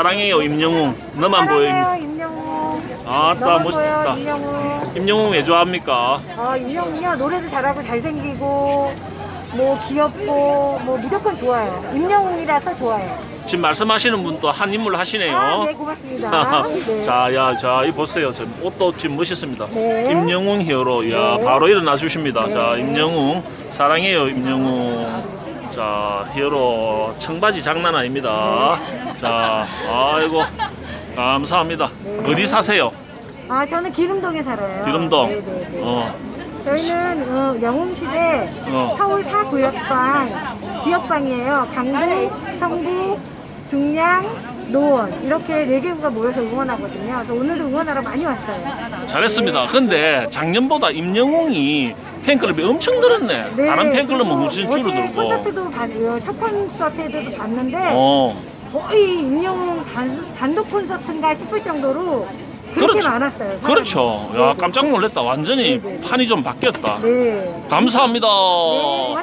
사랑해요 임영웅. 너만 보여. 임- 임영웅. 아따 멋있다. 보여 임영웅. 임영웅 왜 좋아합니까? 아 임영웅이요 노래도 잘하고 잘생기고 뭐 귀엽고 뭐 무조건 좋아요. 임영웅이라서 좋아요. 지금 말씀하시는 분도 한 인물 하시네요. 아, 네 고맙습니다. 네. 자, 야, 자, 이 보세요. 저 옷도 지금 멋있습니다. 네. 임영웅 히어로. 야, 네. 바로 일어나 주십니다. 네. 자, 임영웅. 사랑해요, 임영웅. 자, 히어로 청바지 장난 아닙니다. 자, 아이고. 감사합니다. 네. 어디 사세요? 아 저는 기름동에 살아요. 기름동. 네네네. 어. 저희는 어, 영웅시대 어. 서울 사구역방 지역방이에요. 강북, 성북, 중량, 노원 이렇게 네 개구가 모여서 응원하거든요. 그래서 오늘도 응원하러 많이 왔어요. 잘했습니다. 근데 작년보다 임영웅이 팬클럽이 엄청 늘었네. 네, 다른 팬클럽은 그리고 훨씬 어제 줄어들고. 콘서트도 봤, 어, 첫 콘서트에도 봤는데 어. 거의 임영웅 단, 단독 콘서트인가 싶을 정도로 그렇게 그렇죠. 많았어요. 사람이. 그렇죠. 야, 네네. 깜짝 놀랐다. 완전히 네네. 판이 좀 바뀌었다. 네. 감사합니다. 네, 고맙습니다.